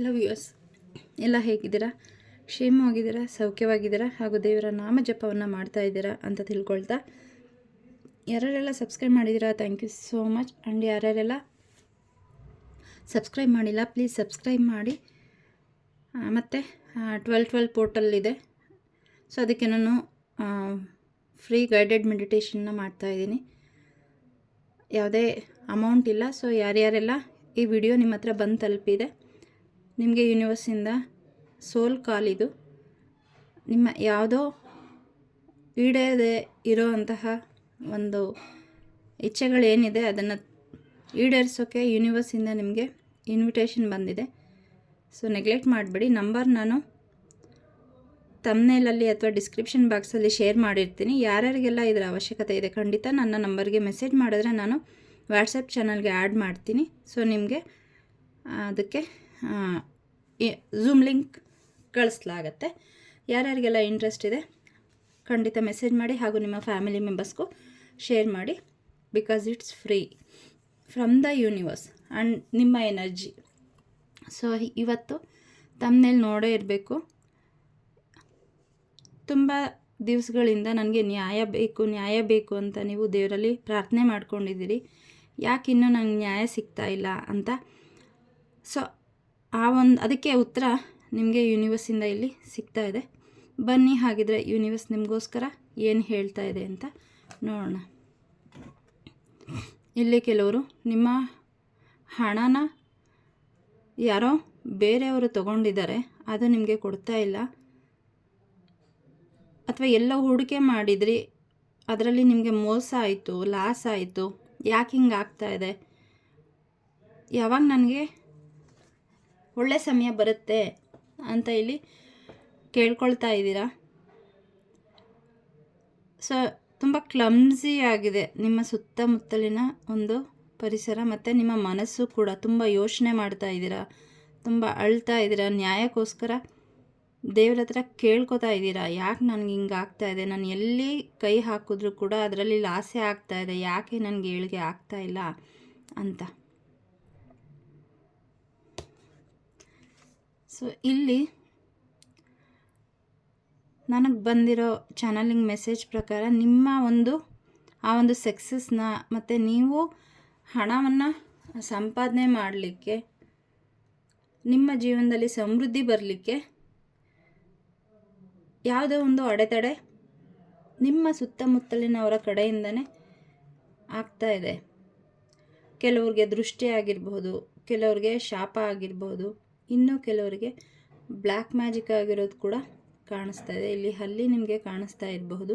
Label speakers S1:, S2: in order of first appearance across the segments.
S1: Hello viewers ಎಲ್ಲ ಹೇಗಿದ್ದೀರಾ? ಕ್ಷೇಮವಾಗಿದ್ದೀರಾ? ಸೌಖ್ಯವಾಗಿದ್ದೀರಾ? ಹಾಗೂ ದೇವರ ನಾಮ ಜಪವನ್ನು ಮಾಡ್ತಾ ಇದ್ದೀರಾ ಅಂತ ತಿಳ್ಕೊಳ್ತಾ. ಯಾರ್ಯಾರೆಲ್ಲ ಸಬ್ಸ್ಕ್ರೈಬ್ ಮಾಡಿದ್ದೀರಾ? Thank you so much and ಯಾರ್ಯಾರೆಲ್ಲ subscribe ಮಾಡಿಲ್ಲ ಪ್ಲೀಸ್ ಸಬ್ಸ್ಕ್ರೈಬ್ ಮಾಡಿ. ಮತ್ತು ಟ್ವೆಲ್ ಟ್ವೆಲ್ ಪೋರ್ಟಲ್ ಇದೆ. ಸೊ ಅದಕ್ಕೆ ನಾನು ಫ್ರೀ ಗೈಡೆಡ್ ಮೆಡಿಟೇಷನ್ನ ಮಾಡ್ತಾಯಿದ್ದೀನಿ ಯಾವುದೇ ಅಮೌಂಟ್ ಇಲ್ಲ. ಸೊ ಯಾರ್ಯಾರೆಲ್ಲ ಈ ವಿಡಿಯೋ ನಿಮ್ಮ ಹತ್ರ ಬಂದು ತಲುಪಿದೆ ನಿಮಗೆ ಯೂನಿವರ್ಸಿಂದ ಸೋಲ್ ಕಾಲ್ ಇದು ನಿಮ್ಮ ಯಾವುದೋ ಈಡೇರದೆ ಇರೋ ಅಂತಹ ಒಂದು ಇಚ್ಛೆಗಳೇನಿದೆ ಅದನ್ನು ಈಡೇರಿಸೋಕ್ಕೆ ಯೂನಿವರ್ಸಿಂದ ನಿಮಗೆ ಇನ್ವಿಟೇಷನ್ ಬಂದಿದೆ. ಸೊ ನೆಗ್ಲೆಕ್ಟ್ ಮಾಡಬೇಡಿ. ನಂಬರ್ ನಾನು ತಮ್ನೇಲಲ್ಲಿ ಅಥವಾ ಡಿಸ್ಕ್ರಿಪ್ಷನ್ ಬಾಕ್ಸಲ್ಲಿ ಶೇರ್ ಮಾಡಿರ್ತೀನಿ. ಯಾರ್ಯಾರಿಗೆಲ್ಲ ಇದರ ಅವಶ್ಯಕತೆ ಇದೆ, ಖಂಡಿತ ನನ್ನ ನಂಬರ್ಗೆ ಮೆಸೇಜ್ ಮಾಡಿದ್ರೆ ನಾನು ವಾಟ್ಸಪ್ ಚಾನಲ್ಗೆ ಆ್ಯಡ್ ಮಾಡ್ತೀನಿ. ಸೊ ನಿಮಗೆ ಅದಕ್ಕೆ ಝೂಮ್ ಲಿಂಕ್ ಕಳಿಸ್ಲಾಗತ್ತೆ. ಯಾರ್ಯಾರಿಗೆಲ್ಲ ಇಂಟ್ರೆಸ್ಟ್ ಇದೆ, ಖಂಡಿತ ಮೆಸೇಜ್ ಮಾಡಿ ಹಾಗೂ ನಿಮ್ಮ ಫ್ಯಾಮಿಲಿ ಮೆಂಬರ್ಸ್ಗೂ ಶೇರ್ ಮಾಡಿ because it's free from the universe and ನಿಮ್ಮ ಎನರ್ಜಿ ಸೊ ಇವತ್ತು ತಮ್ಮನೇಲಿ ನೋಡೇ ಇರಬೇಕು. ತುಂಬ ದಿವಸಗಳಿಂದ ನನಗೆ ನ್ಯಾಯ ಬೇಕು ನ್ಯಾಯ ಬೇಕು ಅಂತ ನೀವು ದೇವರಲ್ಲಿ ಪ್ರಾರ್ಥನೆ ಮಾಡ್ಕೊಂಡಿದ್ದೀರಿ. ಯಾಕಿನ್ನೂ ನಂಗೆ ನ್ಯಾಯ ಸಿಗ್ತಾ ಇಲ್ಲ ಅಂತ. ಸೊ ಆ ಒಂದು, ಅದಕ್ಕೆ ಉತ್ತರ ನಿಮಗೆ ಯೂನಿವರ್ಸಿಂದ ಇಲ್ಲಿ ಸಿಗ್ತಾ ಇದೆ. ಬನ್ನಿ ಹಾಗಿದ್ರೆ ಯೂನಿವರ್ಸ್ ನಿಮಗೋಸ್ಕರ ಏನು ಹೇಳ್ತಾ ಇದೆ ಅಂತ ನೋಡೋಣ. ಇಲ್ಲಿ ಕೆಲವರು, ನಿಮ್ಮ ಹಣನ ಯಾರೋ ಬೇರೆಯವರು ತಗೊಂಡಿದ್ದಾರೆ, ಅದು ನಿಮಗೆ ಕೊಡ್ತಾ ಇಲ್ಲ. ಅಥವಾ ಎಲ್ಲ ಹೂಡಿಕೆ ಮಾಡಿದ್ರಿ, ಅದರಲ್ಲಿ ನಿಮಗೆ ಮೋಸ ಆಯಿತು, ಲಾಸ್ ಆಯಿತು, ಯಾಕೆ ಹಿಂಗೆ ಆಗ್ತಾ ಇದೆ? ಯಾವಾಗ ನನಗೆ ಒಳ್ಳೆ ಸಮಯ ಬರುತ್ತೆ ಅಂತ ಇಲ್ಲಿ ಕೇಳ್ಕೊಳ್ತಾ ಇದ್ದೀರಾ? ಸೊ ತುಂಬ ಕ್ಲಮ್ಸಿ ಆಗಿದೆ ನಿಮ್ಮ ಸುತ್ತಮುತ್ತಲಿನ ಒಂದು ಪರಿಸರ ಮತ್ತು ನಿಮ್ಮ ಮನಸ್ಸು ಕೂಡ ತುಂಬ ಯೋಚನೆ ಮಾಡ್ತಾ ಇದ್ದೀರಾ? ತುಂಬ ಅಳ್ತಾ ಇದ್ದೀರಾ? ನ್ಯಾಯಕ್ಕೋಸ್ಕರ ದೇವ್ರ ಹತ್ರ ಕೇಳ್ಕೊತಾ ಇದ್ದೀರಾ? ಯಾಕೆ ನನಗೆ ಹಿಂಗೆ ಆಗ್ತಾ ಇದೆ? ನಾನು ಎಲ್ಲಿ ಕೈ ಹಾಕಿದ್ರೂ ಕೂಡ ಅದರಲ್ಲಿ ಲಾಸೆ ಆಗ್ತಾ ಇದೆ. ಯಾಕೆ ನನಗೆ ಏಳಿಗೆ ಆಗ್ತಾ ಇಲ್ಲ ಅಂತ. ಸೊ ಇಲ್ಲಿ ನನಗೆ ಬಂದಿರೋ ಚಾನಲಿಂಗ್ ಮೆಸೇಜ್ ಪ್ರಕಾರ ನಿಮ್ಮ ಒಂದು, ಆ ಒಂದು ಸಕ್ಸಸ್ನ ಮತ್ತು ನೀವು ಹಣವನ್ನು ಸಂಪಾದನೆ ಮಾಡಲಿಕ್ಕೆ, ನಿಮ್ಮ ಜೀವನದಲ್ಲಿ ಸಮೃದ್ಧಿ ಬರಲಿಕ್ಕೆ ಯಾವುದೇ ಒಂದು ಅಡೆತಡೆ ನಿಮ್ಮ ಸುತ್ತಮುತ್ತಲಿನವರ ಕಡೆಯಿಂದನೇ ಆಗ್ತಾ ಇದೆ. ಕೆಲವ್ರಿಗೆ ದೃಷ್ಟಿ ಆಗಿರ್ಬೋದು ಕೆಲವ್ರಿಗೆ ಶಾಪ ಆಗಿರ್ಬೋದು ಇನ್ನು ಕೆಲವರಿಗೆ ಬ್ಲ್ಯಾಕ್ ಮ್ಯಾಜಿಕ್ ಆಗಿರೋದು ಕೂಡ ಕಾಣಿಸ್ತಾ ಇದೆ. ಇಲ್ಲಿ ಹಲ್ಲಿ ನಿಮಗೆ ಕಾಣಿಸ್ತಾ ಇರಬಹುದು.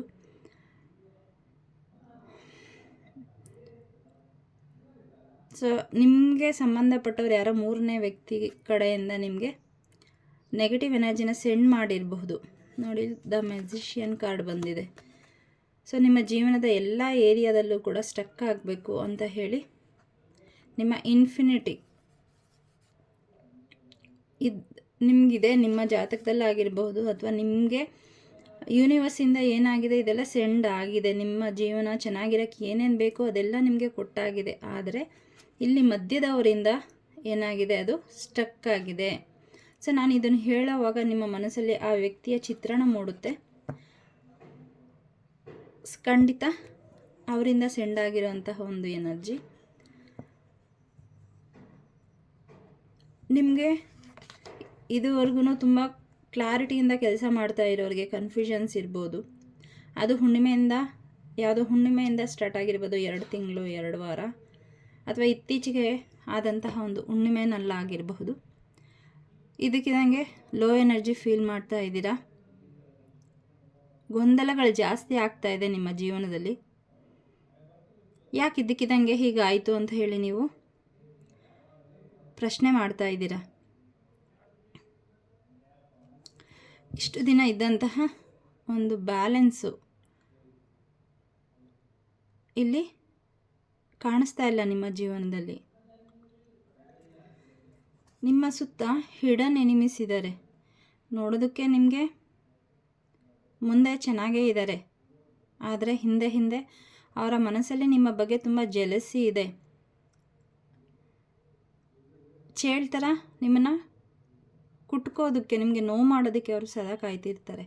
S1: ಸೊ ನಿಮಗೆ ಸಂಬಂಧಪಟ್ಟವ್ರು ಯಾರೋ ಮೂರನೇ ವ್ಯಕ್ತಿ ಕಡೆಯಿಂದ ನಿಮಗೆ ನೆಗೆಟಿವ್ ಎನರ್ಜಿನ ಸೆಂಡ್ ಮಾಡಿರಬಹುದು. ನೋಡಿ ದ ಮೆಜಿಷಿಯನ್ ಕಾರ್ಡ್ ಬಂದಿದೆ. ಸೊ ನಿಮ್ಮ ಜೀವನದ ಎಲ್ಲ ಏರಿಯಾದಲ್ಲೂ ಕೂಡ ಸ್ಟಕ್ ಆಗಬೇಕು ಅಂತ ಹೇಳಿ ನಿಮ್ಮ ಇನ್ಫಿನಿಟಿ ಇದು ನಿಮಗಿದೆ, ನಿಮ್ಮ ಜಾತಕದಲ್ಲಾಗಿರ್ಬೋದು ಅಥವಾ ನಿಮಗೆ ಯೂನಿವರ್ಸಿಂದ ಏನಾಗಿದೆ, ಇದೆಲ್ಲ ಸೆಂಡ್ ಆಗಿದೆ, ನಿಮ್ಮ ಜೀವನ ಚೆನ್ನಾಗಿರೋಕ್ಕೆ ಏನೇನು ಬೇಕೋ ಅದೆಲ್ಲ ನಿಮಗೆ ಕೊಟ್ಟಾಗಿದೆ. ಆದರೆ ಇಲ್ಲಿ ಮಧ್ಯದವರಿಂದ ಏನಾಗಿದೆ, ಅದು ಸ್ಟಕ್ ಆಗಿದೆ. ಸೊ ನಾನು ಇದನ್ನು ಹೇಳೋವಾಗ ನಿಮ್ಮ ಮನಸ್ಸಲ್ಲಿ ಆ ವ್ಯಕ್ತಿಯ ಚಿತ್ರಣ ಮೂಡುತ್ತೆ. ಖಂಡಿತ ಅವರಿಂದ ಸೆಂಡ್ ಆಗಿರೋಂತಹ ಒಂದು ಎನರ್ಜಿ ನಿಮಗೆ ಇದುವರೆಗೂ ತುಂಬ ಕ್ಲಾರಿಟಿಯಿಂದ ಕೆಲಸ ಮಾಡ್ತಾ ಇರೋರಿಗೆ ಕನ್ಫ್ಯೂಷನ್ಸ್ ಇರ್ಬೋದು. ಅದು ಹುಣ್ಣಿಮೆಯಿಂದ, ಯಾವುದೋ ಹುಣ್ಣಿಮೆಯಿಂದ ಸ್ಟಾರ್ಟ್ ಆಗಿರ್ಬೋದು, ಎರಡು ತಿಂಗಳು, ಎರಡು ವಾರ, ಅಥವಾ ಇತ್ತೀಚೆಗೆ ಆದಂತಹ ಒಂದು ಹುಣ್ಣಿಮೆನಲ್ಲಾಗಿರಬಹುದು. ಇದಕ್ಕಿದಂಗೆ ಲೋ ಎನರ್ಜಿ ಫೀಲ್ ಮಾಡ್ತಾ ಇದ್ದೀರಾ? ಗೊಂದಲಗಳು ಜಾಸ್ತಿ ಆಗ್ತಾ ಇದೆ ನಿಮ್ಮ ಜೀವನದಲ್ಲಿ. ಯಾಕೆ ಇದಕ್ಕಿದಂಗೆ ಹೀಗಾಯಿತು ಅಂತ ಹೇಳಿ ನೀವು ಪ್ರಶ್ನೆ ಮಾಡ್ತಾ ಇದ್ದೀರಾ? ಇಷ್ಟು ದಿನ ಇದ್ದಂತಹ ಒಂದು ಬ್ಯಾಲೆನ್ಸು ಇಲ್ಲಿ ಕಾಣಿಸ್ತಾ ಇಲ್ಲ ನಿಮ್ಮ ಜೀವನದಲ್ಲಿ. ನಿಮ್ಮ ಸುತ್ತ ಹಿಡನ್ ಎನಿಮಿಸ್ ಇದ್ದಾರೆ ನೋಡೋದಕ್ಕೆ ನಿಮಗೆ ಮುಂದೆ ಚೆನ್ನಾಗೇ ಇದ್ದಾರೆ ಆದರೆ ಹಿಂದೆ ಹಿಂದೆ ಅವರ ಮನಸ್ಸಲ್ಲಿ ನಿಮ್ಮ ಬಗ್ಗೆ ತುಂಬ ಜೆಲಸಿ ಇದೆ. ಚೇಳ್ತರ ನಿಮ್ಮನ್ನು? ಕುಟ್ಕೋದಕ್ಕೆ, ನಿಮಗೆ ನೋವು ಮಾಡೋದಕ್ಕೆ ಅವರು ಸದಾ ಕಾಯ್ತಿರ್ತಾರೆ.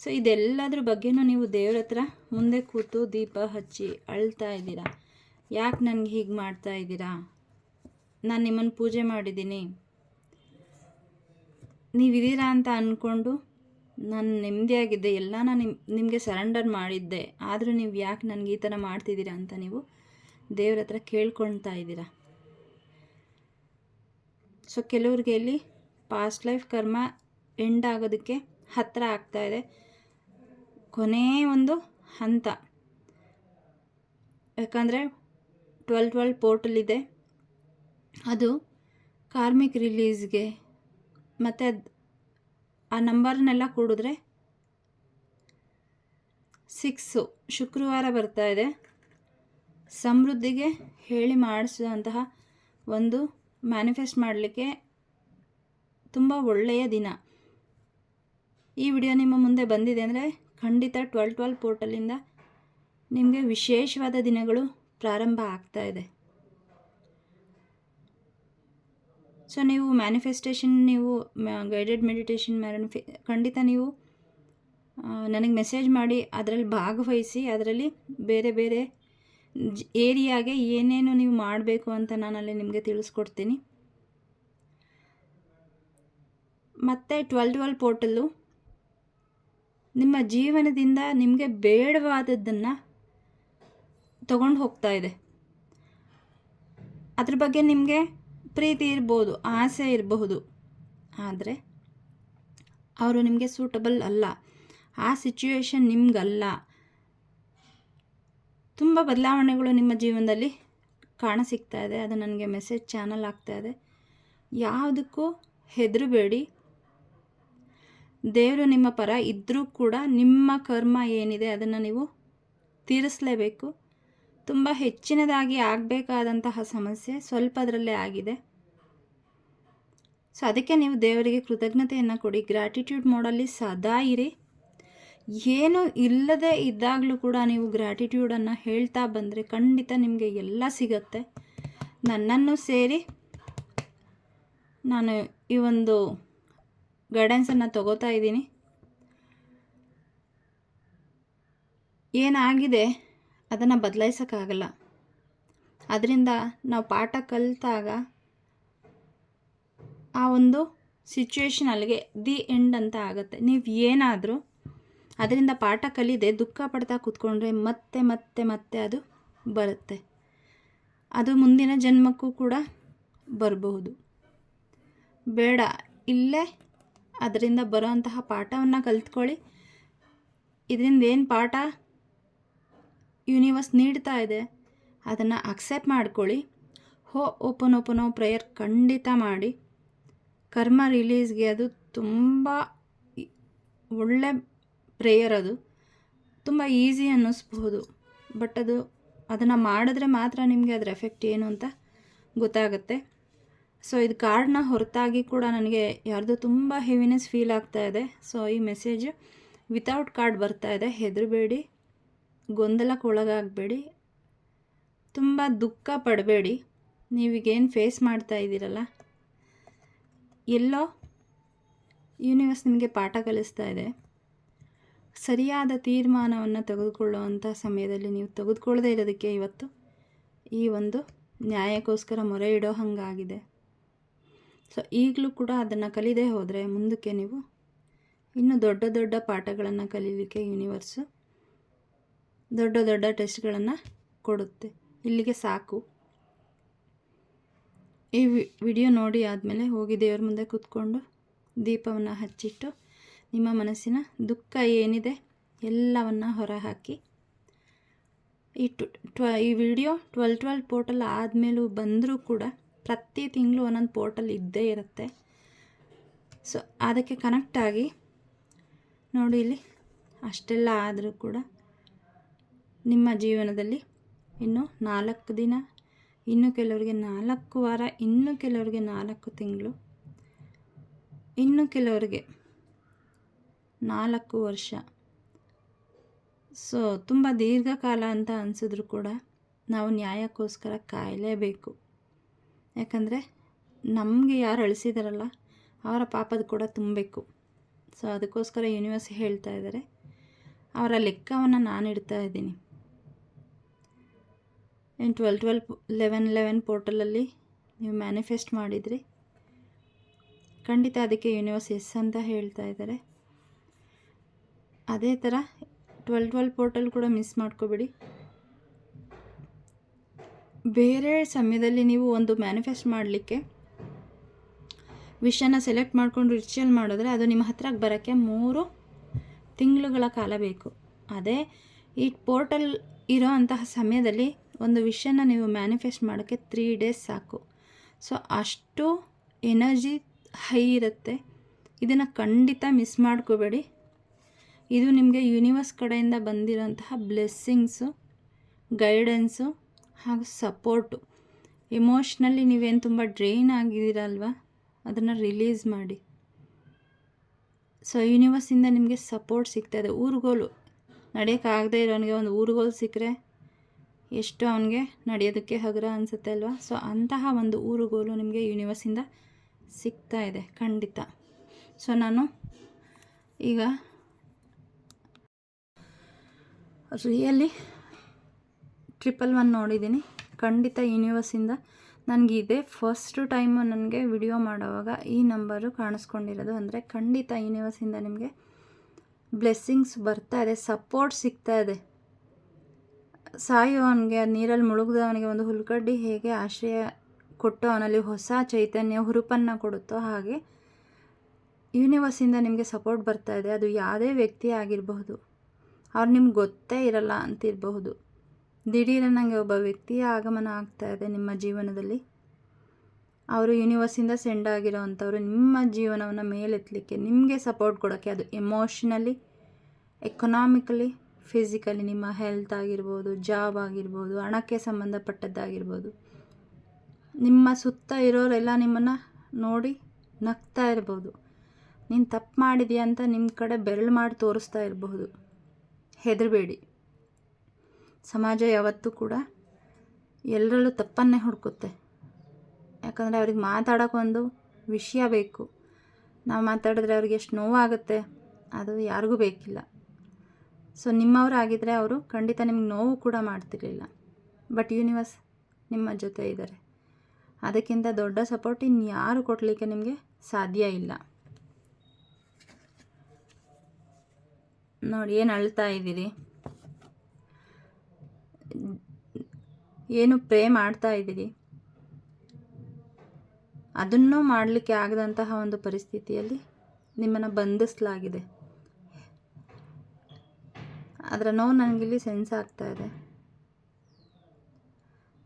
S1: ಸೊ, ಇದೆಲ್ಲದ್ರ ಬಗ್ಗೆನೂ ನೀವು ದೇವ್ರ ಹತ್ರ ಮುಂದೆ ಕೂತು ದೀಪ ಹಚ್ಚಿ ಅಳ್ತಾ ಇದ್ದೀರಾ? ಯಾಕೆ ನನಗೆ ಹೀಗೆ ಮಾಡ್ತಾ ಇದ್ದೀರಾ? ನಾನು ನಿಮ್ಮನ್ನು ಪೂಜೆ ಮಾಡಿದ್ದೀನಿ. ನೀವಿದ್ದೀರಾ ಅಂತ ಅಂದ್ಕೊಂಡು ನಾನು ನೆಮ್ಮದಿಯಾಗಿದ್ದೆ. ನಾನು ನಿಮ್, ನಿಮಗೆ ಸರೆಂಡರ್ ಮಾಡಿದ್ದೆ. ಆದರೂ ನೀವು ಯಾಕೆ ನನಗೆ ಈ ಥರ ಮಾಡ್ತಿದ್ದೀರಾ ಅಂತ ನೀವು ದೇವ್ರ ಹತ್ರ ಕೇಳ್ಕೊಳ್ತಾ ಇದ್ದೀರಾ? ಸೊ, ಕೆಲವ್ರಿಗೆ ಇಲ್ಲಿ ಪಾಸ್ಟ್ ಲೈಫ್ ಕರ್ಮ ಎಂಡ್ ಆಗೋದಕ್ಕೆ ಹತ್ತಿರ ಇದೆ. ಕೊನೇ ಒಂದು ಹಂತ. ಯಾಕಂದರೆ ಟ್ವೆಲ್ ಟ್ವೆಲ್ ಪೋರ್ಟಲ್ ಇದೆ. ಅದು ಕಾರ್ಮಿಕ್ ರಿಲೀಸ್ಗೆ ಮತ್ತು ಅದು ಆ ನಂಬರ್ನೆಲ್ಲ ಕೂಡಿದ್ರೆ ಸಿಕ್ಸು ಶುಕ್ರವಾರ ಬರ್ತಾ ಇದೆ. ಸಮೃದ್ಧಿಗೆ ಹೇಳಿ ಮಾಡಿಸಿದಂತಹ ಒಂದು ಮ್ಯಾನಿಫೆಸ್ಟ್ ಮಾಡಲಿಕ್ಕೆ ತುಂಬ ಒಳ್ಳೆಯ ದಿನ. ಈ ವಿಡಿಯೋ ನಿಮ್ಮ ಮುಂದೆ ಬಂದಿದೆ ಅಂದರೆ ಖಂಡಿತ ಟ್ವೆಲ್ ಟ್ವೆಲ್ ಪೋರ್ಟಲಿಂದ ನಿಮಗೆ ವಿಶೇಷವಾದ ದಿನಗಳು ಪ್ರಾರಂಭ ಆಗ್ತಾ ಇದೆ. ಸೊ, ನೀವು ಮ್ಯಾನಿಫೆಸ್ಟೇಷನ್ ನೀವು ಗೈಡೆಡ್ ಮೆಡಿಟೇಷನ್ ಮ್ಯಾನಿಫೆ ಖಂಡಿತ ನೀವು ನನಗೆ ಮೆಸೇಜ್ ಮಾಡಿ ಅದರಲ್ಲಿ ಭಾಗವಹಿಸಿ, ಅದರಲ್ಲಿ ಬೇರೆ ಬೇರೆ ಏರಿಯಾಗೆ ಏನೇನು ನೀವು ಮಾಡಬೇಕು ಅಂತ ನಾನು ಅಲ್ಲಿ ನಿಮಗೆ ತಿಳಿಸ್ಕೊಡ್ತೀನಿ. ಮತ್ತು ಟ್ವೆಲ್ ಟ್ವೆಲ್ ಪೋರ್ಟಲ್ಲು ನಿಮ್ಮ ಜೀವನದಿಂದ ನಿಮಗೆ ಬೇಡವಾದದ್ದನ್ನು ತಗೊಂಡು ಹೋಗ್ತಾ ಇದೆ. ಅದ್ರ ಬಗ್ಗೆ ನಿಮಗೆ ಪ್ರೀತಿ ಇರ್ಬೋದು, ಆಸೆ ಇರಬಹುದು. ಆದರೆ ಅವರು ನಿಮಗೆ ಸೂಟಬಲ್ ಅಲ್ಲ. ಆ ಸಿಚುವೇಶನ್ ನಿಮಗಲ್ಲ. ತುಂಬ ಬದಲಾವಣೆಗಳು ನಿಮ್ಮ ಜೀವನದಲ್ಲಿ ಕಾಣಸಿಗ್ತಾ ಇದೆ. ಅದು ನನಗೆ ಮೆಸೇಜ್ ಚಾನಲ್ ಆಗ್ತಾ ಇದೆ. ಯಾವುದಕ್ಕೂ ಹೆದರಬೇಡಿ. ದೇವರು ನಿಮ್ಮ ಪರ ಇದ್ದರೂ ಕೂಡ ನಿಮ್ಮ ಕರ್ಮ ಏನಿದೆ ಅದನ್ನು ನೀವು ತೀರಿಸಲೇಬೇಕು. ತುಂಬ ಹೆಚ್ಚಿನದಾಗಿ ಆಗಬೇಕಾದಂತಹ ಸಮಸ್ಯೆ ಸ್ವಲ್ಪದರಲ್ಲೇ ಆಗಿದೆ. ಸೊ ಅದಕ್ಕೆ ನೀವು ದೇವರಿಗೆ ಕೃತಜ್ಞತೆಯನ್ನು ಕೊಡಿ. ಗ್ರ್ಯಾಟಿಟ್ಯೂಡ್ ಮೋಡಲ್ಲಿ ಸದಾ ಇರಿ. ಏನು ಇಲ್ಲದೆ ಇದ್ದಾಗಲೂ ಕೂಡ ನೀವು ಗ್ರ್ಯಾಟಿಟ್ಯೂಡನ್ನು ಹೇಳ್ತಾ ಬಂದರೆ ಖಂಡಿತ ನಿಮಗೆ ಎಲ್ಲ ಸಿಗತ್ತೆ. ನನ್ನನ್ನು ಸೇರಿ ನಾನು ಈ ಒಂದು ಗೈಡೆನ್ಸನ್ನು ತಗೋತಾ ಇದ್ದೀನಿ. ಏನಾಗಿದೆ ಅದನ್ನು ಬದಲಾಯಿಸೋಕ್ಕಾಗಲ್ಲ. ಅದರಿಂದ ನಾವು ಪಾಠ ಕಲಿತಾಗ ಆ ಒಂದು ಸಿಚುವೇಶನ್ ಅಲ್ಲಿಗೆ ದಿ ಎಂಡ್ ಅಂತ ಆಗುತ್ತೆ. ನೀವು ಏನಾದರೂ ಅದರಿಂದ ಪಾಠ ಕಲಿದೆ, ದುಃಖ ಪಡ್ತಾ ಕೂತ್ಕೊಂಡ್ರೆ ಮತ್ತೆ ಮತ್ತೆ ಮತ್ತೆ ಅದು ಬರುತ್ತೆ. ಅದು ಮುಂದಿನ ಜನ್ಮಕ್ಕೂ ಕೂಡ ಬರಬಹುದು. ಬೇಡ, ಇಲ್ಲೇ ಅದರಿಂದ ಬರೋಂತಹ ಪಾಠವನ್ನು ಕಲಿತ್ಕೊಳ್ಳಿ. ಇದರಿಂದ ಏನು ಪಾಠ? ಯೂನಿವರ್ಸ್ ನೀಡ್ತಾ ಇದೆ. ಅದನ್ನು ಅಕ್ಸೆಪ್ಟ್ ಮಾಡ್ಕೊಳ್ಳಿ. ಹೋ ಓಪನ್ ಓಪನ್ ಓ ಪ್ರೇಯರ್ ಖಂಡಿತ ಮಾಡಿ. ಕರ್ಮ ರಿಲೀಸ್ಗೆ ಅದು ತುಂಬ ಒಳ್ಳೆ ಪ್ರೇಯರ್ ಅದು. ತುಂಬ ಈಸಿ ಅನ್ನಿಸ್ಬೋದು ಬಟ್ ಅದು, ಅದನ್ನು ಮಾಡಿದ್ರೆ ಮಾತ್ರ ನಿಮಗೆ ಅದರ ಎಫೆಕ್ಟ್ ಏನು ಅಂತ ಗೊತ್ತಾಗುತ್ತೆ. ಸೊ ಇದು ಕಾರ್ಡ್ನ ಹೊರತಾಗಿ ಕೂಡ ನನಗೆ ಯಾರ್ದು ತುಂಬ ಹೆವಿನೆಸ್ ಫೀಲ್ ಆಗ್ತಾ ಇದೆ. ಸೊ ಈ ಮೆಸೇಜ್ ವಿತೌಟ್ ಕಾರ್ಡ್ ಬರ್ತಾ ಇದೆ. ಹೆದರಬೇಡಿ ಗೊಂದಲಕ್ಕೆ ಒಳಗಾಗಬೇಡಿ ತುಂಬ ದುಃಖ ಪಡಬೇಡಿ. ನೀವೀಗೇನು ಫೇಸ್ ಮಾಡ್ತಾ ಇದ್ದೀರಲ್ಲ? ಎಲ್ಲೋ ಯೂನಿವರ್ಸ್ ನಿಮಗೆ ಪಾಠ ಕಲಿಸ್ತಾ ಇದೆ. ಸರಿಯಾದ ತೀರ್ಮಾನವನ್ನು ತೆಗೆದುಕೊಳ್ಳುವಂಥ ಸಮಯದಲ್ಲಿ ನೀವು ತೆಗೆದುಕೊಳ್ಳದೇ ಇರೋದಕ್ಕೆ ಇವತ್ತು ಈ ಒಂದು ನ್ಯಾಯಕ್ಕೋಸ್ಕರ ಮೊರೆ ಇಡೋ ಹಾಗಾಗಿದೆ. ಸೊ ಈಗಲೂ ಕೂಡ ಅದನ್ನು ಕಲಿದೇ ಹೋದರೆ ಮುಂದಕ್ಕೆ ನೀವು ಇನ್ನೂ ದೊಡ್ಡ ದೊಡ್ಡ ಪಾಠಗಳನ್ನು ಕಲೀಲಿಕ್ಕೆ ಯೂನಿವರ್ಸು ದೊಡ್ಡ ದೊಡ್ಡ ಟೆಸ್ಟ್ಗಳನ್ನು ಕೊಡುತ್ತೆ. ಇಲ್ಲಿಗೆ ಸಾಕು. ಈ ವಿಡಿಯೋ ನೋಡಿ ಆದಮೇಲೆ ಹೋಗಿ ದೇವ್ರ ಮುಂದೆ ಕೂತ್ಕೊಂಡು ದೀಪವನ್ನು ಹಚ್ಚಿಟ್ಟು ನಿಮ್ಮ ಮನಸ್ಸಿನ ದುಃಖ ಏನಿದೆ ಎಲ್ಲವನ್ನು ಹೊರಹಾಕಿ. ಈ ಟ್ವ, ಈ ವಿಡಿಯೋ ಟ್ವೆಲ್ ಟ್ವೆಲ್ ಪೋರ್ಟಲ್ ಆದಮೇಲೂ ಬಂದರೂ ಕೂಡ ಪ್ರತಿ ತಿಂಗಳು ಒಂದೊಂದು ಪೋರ್ಟಲ್ ಇದ್ದೇ ಇರುತ್ತೆ. ಸೊ ಅದಕ್ಕೆ ಕನೆಕ್ಟ್ ಆಗಿ ನೋಡಿ ಇಲ್ಲಿ ಅಷ್ಟೆಲ್ಲ ಆದರೂ ಕೂಡ ನಿಮ್ಮ ಜೀವನದಲ್ಲಿ ಇನ್ನು ನಾಲ್ಕು ದಿನ, ಇನ್ನು ಕೆಲವರಿಗೆ ನಾಲ್ಕು ವಾರ, ಇನ್ನು ಕೆಲವರಿಗೆ ನಾಲ್ಕು ತಿಂಗಳು, ಇನ್ನು ಕೆಲವರಿಗೆ ನಾಲ್ಕು ವರ್ಷ. ಸೊ ತುಂಬ ದೀರ್ಘಕಾಲ ಅಂತ ಅನಿಸಿದ್ರು ಕೂಡ ನಾವು ನ್ಯಾಯಕ್ಕೋಸ್ಕರ ಕಾಯಲೇಬೇಕು. ಯಾಕಂದರೆ ನಮಗೆ ಯಾರು ಅಳಿಸಿದಾರಲ್ಲ ಅವರ ಪಾಪದ ಕೂಡ ತುಂಬಬೇಕು. ಸೊ ಅದಕ್ಕೋಸ್ಕರ ಯೂನಿವರ್ಸ್ ಹೇಳ್ತಾ ಇದ್ದಾರೆ ಅವರ ಲೆಕ್ಕವನ್ನು ನಾನು ಇಡ್ತಾ ಇದ್ದೀನಿ. ಏನು ಟ್ವೆಲ್ ಟ್ವೆಲ್ ಲೆವೆನ್ ಲೆವೆನ್ ಪೋರ್ಟಲಲ್ಲಿ ನೀವು ಮ್ಯಾನಿಫೆಸ್ಟ್ ಮಾಡಿದ್ರಿ ಖಂಡಿತ ಅದಕ್ಕೆ ಯೂನಿವರ್ಸ್ ಎಸ್ ಅಂತ ಹೇಳ್ತಾ ಇದ್ದಾರೆ ಅದೇ ಥರ ಟ್ವೆಲ್ ಟ್ವೆಲ್ ಪೋರ್ಟಲ್ ಕೂಡ ಮಿಸ್ ಮಾಡ್ಕೋಬೇಡಿ. ಬೇರೆ ಸಮಯದಲ್ಲಿ ನೀವು ಒಂದು ಮ್ಯಾನಿಫೆಸ್ಟ್ ಮಾಡಲಿಕ್ಕೆ ವಿಷಯನ ಸೆಲೆಕ್ಟ್ ಮಾಡ್ಕೊಂಡು ರಿಚುವಲ್ ಮಾಡಿದ್ರೆ ಅದು ನಿಮ್ಮ ಹತ್ರಕ್ಕೆ ಬರೋಕ್ಕೆ ಮೂರು ತಿಂಗಳುಗಳ ಕಾಲ ಬೇಕು. ಅದೇ ಈ ಪೋರ್ಟಲ್ ಇರೋ ಅಂತಹ ಸಮಯದಲ್ಲಿ ಒಂದು ವಿಷಯನ ನೀವು ಮ್ಯಾನಿಫೆಸ್ಟ್ ಮಾಡೋಕ್ಕೆ ತ್ರೀ ಡೇಸ್ ಸಾಕು. ಸೊ ಅಷ್ಟು ಎನರ್ಜಿ ಹೈ ಇರುತ್ತೆ. ಇದನ್ನು ಖಂಡಿತ ಮಿಸ್ ಮಾಡ್ಕೋಬೇಡಿ. ಇದು ನಿಮಗೆ ಯೂನಿವರ್ಸ್ ಕಡೆಯಿಂದ ಬಂದಿರೋಂತಹ ಬ್ಲೆಸ್ಸಿಂಗ್ಸು ಗೈಡೆನ್ಸು ಹಾಗೂ ಸಪೋರ್ಟು. ಎಮೋಷ್ನಲ್ಲಿ ನೀವೇನು ತುಂಬ ಡ್ರೈನ್ ಆಗಿದ್ದೀರಲ್ವ? ಅದನ್ನು ರಿಲೀಸ್ ಮಾಡಿ. ಸೊ ಯೂನಿವರ್ಸಿಂದ ನಿಮಗೆ ಸಪೋರ್ಟ್ ಸಿಗ್ತಾಯಿದೆ ಊರುಗೋಲು. ನಡೆಯೋಕ್ಕಾಗದೇ ಇರೋನಿಗೆ ಒಂದು ಊರುಗೋಲು ಸಿಕ್ಕರೆ ಎಷ್ಟು ಅವನಿಗೆ ನಡೆಯೋದಕ್ಕೆ ಹಗುರ ಅನಿಸುತ್ತೆ ಅಲ್ವಾ? ಸೊ, ಅಂತಹ ಒಂದು ಊರುಗೋಲು ನಿಮಗೆ ಯೂನಿವರ್ಸಿಂದ ಸಿಗ್ತಾ ಇದೆ, ಖಂಡಿತ. ಸೊ, ನಾನು ಈಗ ರಿಯಲಿ ಟ್ರಿಪಲ್ ಒನ್ ನೋಡಿದ್ದೀನಿ. ಖಂಡಿತ ಯೂನಿವರ್ಸಿಂದ ನನಗೆ ಇದೆ ಫಸ್ಟ್ ಟೈಮು ನನಗೆ ವಿಡಿಯೋ ಮಾಡೋವಾಗ ಈ ನಂಬರು ಕಾಣಿಸ್ಕೊಂಡಿರೋದು ಅಂದರೆ ಖಂಡಿತ ಯೂನಿವರ್ಸಿಂದ ನಿಮಗೆ ಬ್ಲೆಸ್ಸಿಂಗ್ಸ್ ಬರ್ತಾ ಇದೆ ಸಪೋರ್ಟ್ ಸಿಗ್ತಾ ಇದೆ. ಸಾಯುವವನಿಗೆ, ನೀರಲ್ಲಿ ಮುಳುಗ್ದವನಿಗೆ ಒಂದು ಹುಲ್ಕಡ್ಡಿ ಹೇಗೆ ಆಶ್ರಯ ಕೊಟ್ಟು ಅವನಲ್ಲಿ ಹೊಸ ಚೈತನ್ಯ, ಹುರುಪನ್ನು ಕೊಡುತ್ತೋ ಹಾಗೆ ಯೂನಿವರ್ಸಿಂದ ನಿಮಗೆ ಸಪೋರ್ಟ್ ಬರ್ತಾ ಇದೆ. ಅದು ಯಾವುದೇ ವ್ಯಕ್ತಿ ಆಗಿರಬಹುದು. ಅವ್ರು ನಿಮ್ಗೆ ಗೊತ್ತೇ ಇರಲ್ಲ ಅಂತಿರಬಹುದು. ದಿಢೀರನಂಗೆ ಒಬ್ಬ ವ್ಯಕ್ತಿಯ ಆಗಮನ ಆಗ್ತಾ ಇದೆ ನಿಮ್ಮ ಜೀವನದಲ್ಲಿ. ಅವರು ಯೂನಿವರ್ಸಿಂದ ಸೆಂಡ್ ಆಗಿರೋ ನಿಮ್ಮ ಜೀವನವನ್ನು ಮೇಲೆತ್ತಲಿಕ್ಕೆ ನಿಮಗೆ ಸಪೋರ್ಟ್ ಕೊಡೋಕ್ಕೆ ಅದು ಎಮೋಷನಲಿ, ಎಕನಾಮಿಕಲಿ, ಫಿಸಿಕಲಿ ನಿಮ್ಮ ಹೆಲ್ತ್ ಆಗಿರ್ಬೋದು, ಜಾಬ್ ಆಗಿರ್ಬೋದು, ಹಣಕ್ಕೆ ಸಂಬಂಧಪಟ್ಟದ್ದಾಗಿರ್ಬೋದು. ನಿಮ್ಮ ಸುತ್ತ ಇರೋರೆಲ್ಲ ನಿಮ್ಮನ್ನು ನೋಡಿ ನಗ್ತಾ ಇರ್ಬೋದು. ನೀನು ತಪ್ಪು ಮಾಡಿದೀಯ ಅಂತ ನಿಮ್ಮ ಕಡೆ ಬೆರಳು ಮಾಡಿ ತೋರಿಸ್ತಾ ಇರಬಹುದು ಹೆದರಬೇಡಿ. ಸಮಾಜ ಯಾವತ್ತೂ ಕೂಡ ಎಲ್ಲರಲ್ಲೂ ತಪ್ಪನ್ನೇ ಹುಡುಕುತ್ತೆ. ಯಾಕಂದರೆ ಅವ್ರಿಗೆ ಮಾತಾಡೋಕ್ಕೊಂದು ವಿಷಯ ಬೇಕು. ನಾವು ಮಾತಾಡಿದ್ರೆ ಅವ್ರಿಗೆ ಎಷ್ಟು ನೋವಾಗುತ್ತೆ, ಅದು ಯಾರಿಗೂ ಬೇಕಿಲ್ಲ. ಸೊ ನಿಮ್ಮವರಾಗಿದ್ದರೆ ಅವರು ಖಂಡಿತ ನಿಮ್ಗೆ ನೋವು ಕೂಡ ಮಾಡ್ತಿರಲಿಲ್ಲ. ಬಟ್ ಯೂನಿವರ್ಸ್ ನಿಮ್ಮ ಜೊತೆ ಇದ್ದಾರೆ. ಅದಕ್ಕಿಂತ ದೊಡ್ಡ ಸಪೋರ್ಟ್ ಇನ್ಯಾರು ಕೊಡಲಿಕ್ಕೆ ನಿಮಗೆ ಸಾಧ್ಯ ಇಲ್ಲ. ನೋಡಿ, ಏನು ಅಳ್ತಾ ಇದ್ದೀರಿ? ಏನು ಪ್ರೇ ಮಾಡ್ತಾ ಇದ್ದೀರಿ? ಅದನ್ನು ಮಾಡಲಿಕ್ಕೆ ಆಗದಂತಹ ಒಂದು ಪರಿಸ್ಥಿತಿಯಲ್ಲಿ ನಿಮ್ಮನ್ನು ಬಂಧಿಸಲಾಗಿದೆ. ಅದರ ನೋವು ನನಗಿಲ್ಲಿ ಸೆನ್ಸ್ ಆಗ್ತಾ ಇದೆ.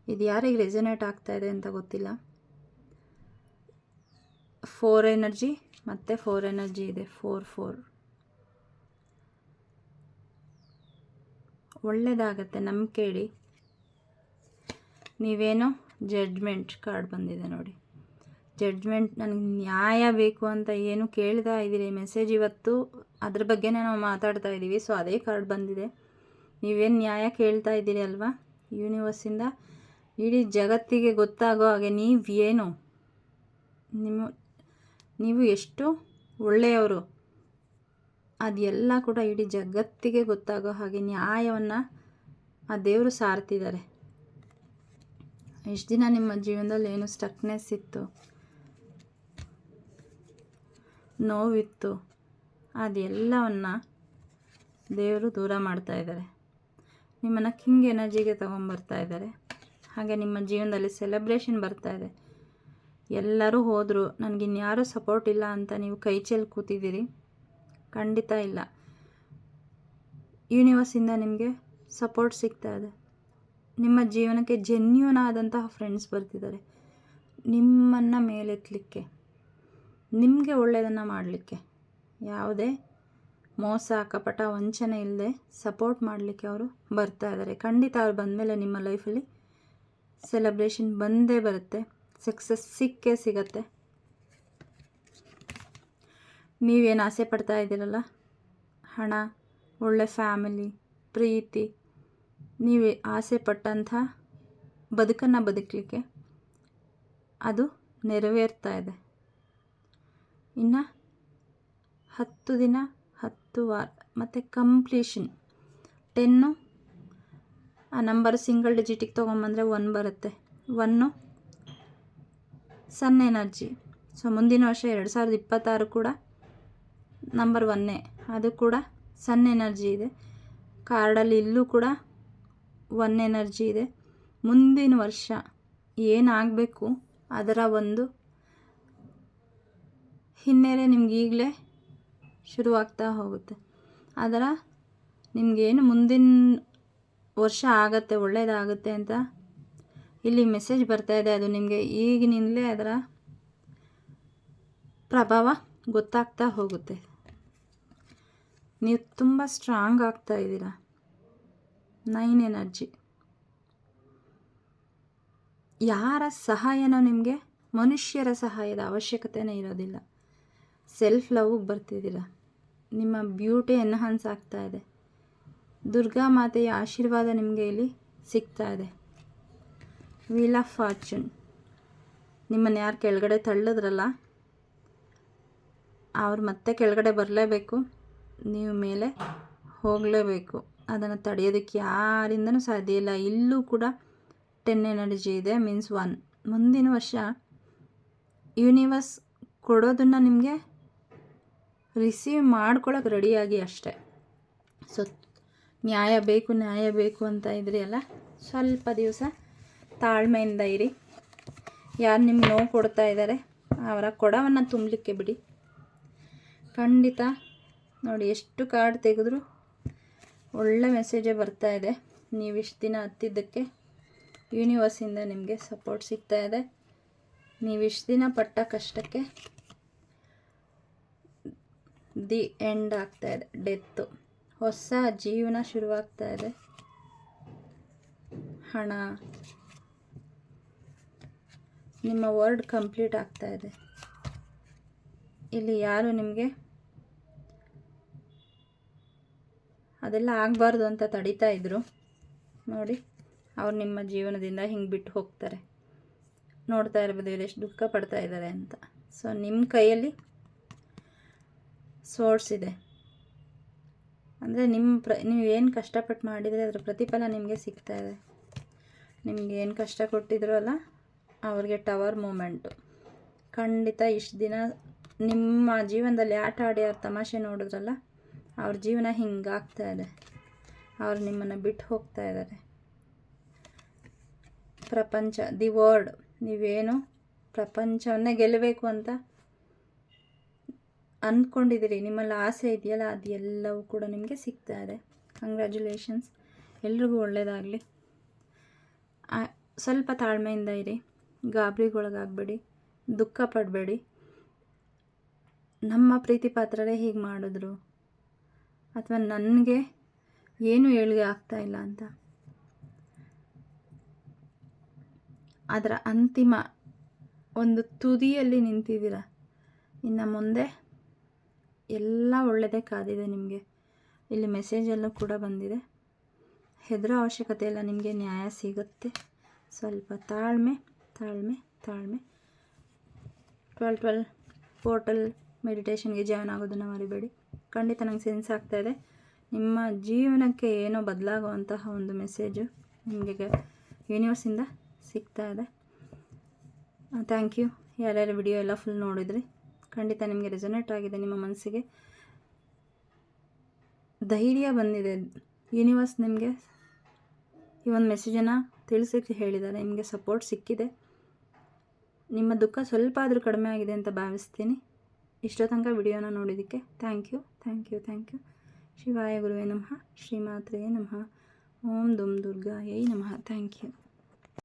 S1: ಇದು ಯಾರಿಗೆ ರೆಸೊನೇಟ್ ಆಗ್ತಾ ಇದೆ ಅಂತ ಗೊತ್ತಿಲ್ಲ. ಫೋರ್ ಎನರ್ಜಿ ಮತ್ತು ಫೋರ್ ಎನರ್ಜಿ ಇದೆ. Four four. ಒಳ್ಳೆಯದಾಗತ್ತೆ ನಂಬಿಕೆ ಇಡಿ ನೀವೇನೋ ಜಡ್ಜ್ಮೆಂಟ್ ಕಾರ್ಡ್ ಬಂದಿದೆ ನೋಡಿ. ಜಡ್ಜ್ಮೆಂಟ್ ನನಗೆ ನ್ಯಾಯ ಬೇಕು ಅಂತ ಏನು ಕೇಳ್ತಾ ಇದ್ದೀರಿ? ಮೆಸೇಜ್ ಇವತ್ತು ಅದ್ರ ಬಗ್ಗೆನೇ ನಾವು ಮಾತಾಡ್ತಾ ಇದ್ದೀವಿ ಸೊ ಅದೇ ಕಾರ್ಡ್ ಬಂದಿದೆ. ನೀವೇನು ನ್ಯಾಯ ಕೇಳ್ತಾ ಇದ್ದೀರಿ ಅಲ್ವಾ? ಯೂನಿವರ್ಸಿಂದ ಇಡೀ ಜಗತ್ತಿಗೆ ಗೊತ್ತಾಗೋ ಹಾಗೆ ನೀವೇನು, ನಿಮ್ಮ, ನೀವು ಎಷ್ಟು ಒಳ್ಳೆಯವರು. ಅದೆಲ್ಲ ಕೂಡ ಇಡೀ ಜಗತ್ತಿಗೆ ಗೊತ್ತಾಗೋ ಹಾಗೆ ನ್ಯಾಯವನ್ನು ಆ ದೇವರು ಸಾರ್ತಿದ್ದಾರೆ. ಎಷ್ಟು ದಿನ ನಿಮ್ಮ ಜೀವನದಲ್ಲಿ ಏನು ಸ್ಟಕ್ನೆಸ್ ಇತ್ತು? ನೋವಿತ್ತು. ಅದೆಲ್ಲವನ್ನು ದೇವರು ದೂರ ಮಾಡ್ತಾ ಇದ್ದಾರೆ. ನಿಮ್ಮನ್ನು ಕಿಂಗ್ ಎನರ್ಜಿಗೆ ತೊಗೊಂಬರ್ತಾ ಇದ್ದಾರೆ. ಹಾಗೆ ನಿಮ್ಮ ಜೀವನದಲ್ಲಿ ಸೆಲೆಬ್ರೇಷನ್ ಬರ್ತಾ ಇದೆ. ಎಲ್ಲರೂ ಹೋದರು, ನನಗಿನ್ಯಾರೂ ಸಪೋರ್ಟ್ ಇಲ್ಲ ಅಂತ ನೀವು ಕೈ ಚೆಲ್ಲಿ ಕೂತಿದ್ದೀರಿ. ಖಂಡಿತ ಇಲ್ಲ. ಯೂನಿವರ್ಸಿಂದ ನಿಮಗೆ ಸಪೋರ್ಟ್ ಸಿಗ್ತಾ ಇದೆ. ನಿಮ್ಮ ಜೀವನಕ್ಕೆ ಜೆನ್ಯೂನ್ ಆದಂತಹ ಫ್ರೆಂಡ್ಸ್ ಬರ್ತಿದ್ದಾರೆ. ನಿಮ್ಮನ್ನು ಮೇಲೆತ್ತಲಿಕ್ಕೆ ನಿಮಗೆ ಒಳ್ಳೆಯದನ್ನು ಮಾಡಲಿಕ್ಕೆ ಯಾವುದೇ ಮೋಸ ಕಪಟ ವಂಚನೆ ಇಲ್ಲದೆ ಸಪೋರ್ಟ್ ಮಾಡಲಿಕ್ಕೆ ಅವರು ಬರ್ತಾ ಇದ್ದಾರೆ. ಖಂಡಿತ ಅವ್ರು ಬಂದಮೇಲೆ ನಿಮ್ಮ ಲೈಫಲ್ಲಿ ಸೆಲೆಬ್ರೇಷನ್ ಬಂದೇ ಬರುತ್ತೆ. ಸಕ್ಸಸ್ ಸಿಕ್ಕೇ ಸಿಗತ್ತೆ. ನೀವೇನು ಆಸೆ ಪಡ್ತಾ ಇದ್ದೀರಲ್ಲ? ಹಣ, ಒಳ್ಳೆ ಫ್ಯಾಮಿಲಿ, ಪ್ರೀತಿ, ನೀವು ಆಸೆ ಪಟ್ಟಂಥ ಬದುಕನ್ನು ಬದುಕಲಿಕ್ಕೆ ಅದು ನೆರವೇರ್ತಾ ಇದೆ. ಇನ್ನು ಹತ್ತು ದಿನ, ಹತ್ತು ವಾರ, ಮತ್ತು ಕಂಪ್ಲೀಷನ್ ಟೆನ್ನು ಆ ನಂಬರ್ ಸಿಂಗಲ್ ಡಿಜಿಟಿಗೆ ತೊಗೊಂಬಂದರೆ ಒನ್ ಬರುತ್ತೆ. ಒನ್ನು ಸನ್ ಎನರ್ಜಿ ಸೊ ಮುಂದಿನ ವರ್ಷ ಎರಡು ಸಾವಿರದ ಇಪ್ಪತ್ತಾರು ಕೂಡ ನಂಬರ್ ಒನ್ನೇ ಅದು ಕೂಡ ಸನ್ ಎನರ್ಜಿ ಇದೆ. ಕಾರ್ಡಲ್ಲಿ ಇಲ್ಲೂ ಕೂಡ ಒನ್ ಎನರ್ಜಿ ಇದೆ. ಮುಂದಿನ ವರ್ಷ ಏನಾಗಬೇಕು ಅದರ ಒಂದು ಹಿನ್ನೆಲೆ ನಿಮ್ಗೆ ಈಗಲೇ ಶುರುವಾಗ್ತಾ ಹೋಗುತ್ತೆ. ಅದರ ನಿಮಗೇನು ಮುಂದಿನ ವರ್ಷ ಆಗತ್ತೆ ಒಳ್ಳೆಯದಾಗುತ್ತೆ ಅಂತ ಇಲ್ಲಿ ಮೆಸೇಜ್ ಬರ್ತಾ ಇದೆ. ಅದು ನಿಮಗೆ ಈಗಿನಿಂದಲೇ ಅದರ ಪ್ರಭಾವ ಗೊತ್ತಾಗ್ತಾ ಹೋಗುತ್ತೆ. ನೀವು ತುಂಬ ಸ್ಟ್ರಾಂಗ್ ಆಗ್ತಾ ಇದ್ದೀರ. Nine energy. ಯಾರ ಸಹಾಯನೋ ನಿಮಗೆ, ಮನುಷ್ಯರ ಸಹಾಯದ ಅವಶ್ಯಕತೆನೇ ಇರೋದಿಲ್ಲ. ಸೆಲ್ಫ್ ಲವ್ಗೆ ಬರ್ತಿದ್ದೀರ. ನಿಮ್ಮ ಬ್ಯೂಟಿ ಎನ್ಹಾನ್ಸ್ ಆಗ್ತಾ ಇದೆ. ದುರ್ಗಾ ಮಾತೆಯ ಆಶೀರ್ವಾದ ನಿಮಗೆ ಇಲ್ಲಿ ಸಿಗ್ತಾ ಇದೆ. ವೀಲ್ ಆಫ್ ಫಾರ್ಚೂನ್ ನಿಮ್ಮನ್ನು ಯಾರು ಕೆಳಗಡೆ ತಳ್ಳಿದ್ರಲ್ಲ ಅವ್ರು ಮತ್ತೆ ಕೆಳಗಡೆ ಬರಲೇಬೇಕು. ನೀವು ಮೇಲೆ ಹೋಗಲೇಬೇಕು. ಅದನ್ನು ತಡೆಯೋದಕ್ಕೆ ಯಾರಿಂದನೂ ಸಾಧ್ಯ ಇಲ್ಲ. ಇಲ್ಲೂ ಕೂಡ ಟೆನ್ ಎನರ್ಜಿ ಇದೆ ಮೀನ್ಸ್ ಒನ್ ಮುಂದಿನ ವರ್ಷ ಯೂನಿವರ್ಸ್ ಕೊಡೋದನ್ನು ನಿಮಗೆ ರಿಸೀವ್ ಮಾಡ್ಕೊಳ್ಳೋಕೆ ರೆಡಿಯಾಗಿ ಅಷ್ಟೆ. ಸೊ ನ್ಯಾಯ ಬೇಕು ನ್ಯಾಯ ಬೇಕು ಅಂತ ಇದ್ರಿ ಅಲ್ಲ? ಸ್ವಲ್ಪ ದಿವಸ ತಾಳ್ಮೆಯಿಂದ ಇರಿ. ಯಾರು ನಿಮ್ಗೆ ನೋವು ಕೊಡ್ತಾ ಇದ್ದಾರೆ ಅವರ ಕೊಡವನ್ನು ತುಂಬಲಿಕ್ಕೆ ಬಿಡಿ. ಖಂಡಿತ. ನೋಡಿ, ಎಷ್ಟು ಕಾರ್ಡ್ ತೆಗೆದ್ರು ಒಳ್ಳೆ ಮೆಸೇಜೇ ಬರ್ತಾ ಇದೆ. ನೀವು ಇಷ್ಟು ದಿನ ಹತ್ತಿದ್ದಕ್ಕೆ ಯೂನಿವರ್ಸಿಂದ ನಿಮಗೆ ಸಪೋರ್ಟ್ ಸಿಗ್ತಾ ಇದೆ. ನೀವು ಇಷ್ಟು ದಿನ ಪಟ್ಟ ಕಷ್ಟಕ್ಕೆ ದಿ ಎಂಡ್ ಆಗ್ತಾ ಇದೆ. ಡೆತ್ತು ಹೊಸ ಜೀವನ ಶುರುವಾಗ್ತಾ ಇದೆ. ಹಣ. ನಿಮ್ಮ ವರ್ಡ್ ಕಂಪ್ಲೀಟ್ ಆಗ್ತಾ ಇದೆ. ಇಲ್ಲಿ ಯಾರು ನಿಮಗೆ ಅದೆಲ್ಲ ಆಗಬಾರ್ದು ಅಂತ ತಡಿತಾ ಇದ್ದರು ನೋಡಿ, ಅವ್ರು ನಿಮ್ಮ ಜೀವನದಿಂದ ಹಿಂಗೆ ಬಿಟ್ಟು ಹೋಗ್ತಾರೆ. ನೋಡ್ತಾ ಇರ್ಬೋದು ಇವ್ರು ಎಷ್ಟು ದುಃಖ ಪಡ್ತಾ ಇದ್ದಾರೆ ಅಂತ. ಸೊ ನಿಮ್ಮ ಕೈಯಲ್ಲಿ ಸೋರ್ಸ್ ಇದೆ. ಅಂದರೆ ನಿಮ್ಮ ಪ್ರ, ನೀವು ಏನು ಕಷ್ಟಪಟ್ಟು ಮಾಡಿದರೆ ಅದರ ಪ್ರತಿಫಲ ನಿಮಗೆ ಸಿಗ್ತಾ ಇದೆ. ನಿಮ್ಗೆ ಏನು ಕಷ್ಟ ಕೊಟ್ಟಿದ್ರು ಅಲ್ಲ, ಅವ್ರಿಗೆ ಟವರ್ ಮೂಮೆಂಟು ಖಂಡಿತ ಇಷ್ಟು ದಿನ ನಿಮ್ಮ ಜೀವನದಲ್ಲಿ ಆಟ ಆಡಿ ಅವ್ರ ತಮಾಷೆ ನೋಡಿದ್ರಲ್ಲ ಅವ್ರ ಜೀವನ ಹಿಂಗಾಗ್ತಾ ಇದೆ. ಅವ್ರು ನಿಮ್ಮನ್ನು ಬಿಟ್ಟು ಹೋಗ್ತಾ ಇದ್ದಾರೆ. ಪ್ರಪಂಚ, ದಿ ವರ್ಡ್ ನೀವೇನು ಪ್ರಪಂಚವನ್ನೇ ಗೆಲ್ಲಬೇಕು ಅಂತ ಅಂದ್ಕೊಂಡಿದ್ದೀರಿ ನಿಮ್ಮಲ್ಲಿ ಆಸೆ ಇದೆಯಲ್ಲ, ಅದೆಲ್ಲವೂ ಕೂಡ ನಿಮಗೆ ಸಿಗ್ತಾ ಇದೆ. ಕಂಗ್ರ್ಯಾಚುಲೇಷನ್ಸ್ ಎಲ್ರಿಗೂ ಒಳ್ಳೆಯದಾಗಲಿ ಸ್ವಲ್ಪ ತಾಳ್ಮೆಯಿಂದ ಇರಿ. ಗಾಬರಿಗೊಳಗಾಗಬೇಡಿ. ದುಃಖ ಪಡಬೇಡಿ ನಮ್ಮ ಪ್ರೀತಿ ಪಾತ್ರರೇ ಹೀಗೆ ಮಾಡಿದ್ರು. ಅಥವಾ ನನಗೆ ಏನು ಏಳಿಗೆ ಆಗ್ತಾ ಇಲ್ಲ ಅಂತ? ಅದರ ಅಂತಿಮ ಒಂದು ತುದಿಯಲ್ಲಿ ನಿಂತಿದ್ದೀರ? ಇನ್ನು ಮುಂದೆ ಎಲ್ಲ ಒಳ್ಳೆಯದೇ ಕಾದಿದೆ ನಿಮಗೆ. ಇಲ್ಲಿ ಮೆಸೇಜಲ್ಲೂ ಕೂಡ ಬಂದಿದೆ. ಹೆದರೋ ಅವಶ್ಯಕತೆ ಇಲ್ಲ, ನಿಮಗೆ ನ್ಯಾಯ ಸಿಗುತ್ತೆ. ಸ್ವಲ್ಪ ತಾಳ್ಮೆ ತಾಳ್ಮೆ ತಾಳ್ಮೆ. ಟ್ವೆಲ್ ಟ್ವೆಲ್ ಪೋರ್ಟಲ್ ಮೆಡಿಟೇಷನ್ಗೆ ಜಾಯ್ನ್ ಆಗೋದನ್ನು ಮರಿಬೇಡಿ. ಖಂಡಿತ ನಂಗೆ ಸೆನ್ಸ್ ಆಗ್ತಾಯಿದೆ ನಿಮ್ಮ ಜೀವನಕ್ಕೆ ಏನೋ ಬದಲಾಗುವಂತಹ ಒಂದು ಮೆಸೇಜು ನಿಮಗೆ ಯೂನಿವರ್ಸಿಂದ ಸಿಗ್ತಾ ಇದೆ. ಥ್ಯಾಂಕ್ ಯು ಯಾರ್ಯಾರು ವಿಡಿಯೋ ಎಲ್ಲ ಫುಲ್ ನೋಡಿದ್ರಿ, ಖಂಡಿತ ನಿಮಗೆ ರೆಸೊನೇಟ್ ಆಗಿದೆ ನಿಮ್ಮ ಮನಸ್ಸಿಗೆ. ಧೈರ್ಯ ಬಂದಿದೆ. ಯೂನಿವರ್ಸ್ ನಿಮಗೆ ಈ ಒಂದು ಮೆಸೇಜನ್ನು ತಿಳಿಸೋಕ್ಕೆ ಹೇಳಿದ್ದಾರೆ. ನಿಮಗೆ ಸಪೋರ್ಟ್ ಸಿಕ್ಕಿದೆ. ನಿಮ್ಮ ದುಃಖ ಸ್ವಲ್ಪ ಆದರೂ ಕಡಿಮೆ ಆಗಿದೆ ಅಂತ ಭಾವಿಸ್ತೀನಿ. ಇಷ್ಟೋ ತನಕ ವಿಡಿಯೋನ ನೋಡಿದ್ದಕ್ಕೆ thank you thank you thank you ಶಿವಾಯ ಗುರುವೇ ನಮಃ ಶ್ರೀಮಾತ್ರೇ ನಮಃ. ಓಂ ದುಮ್ ದುರ್ಗಾಯೈ ನಮಃ. Thank you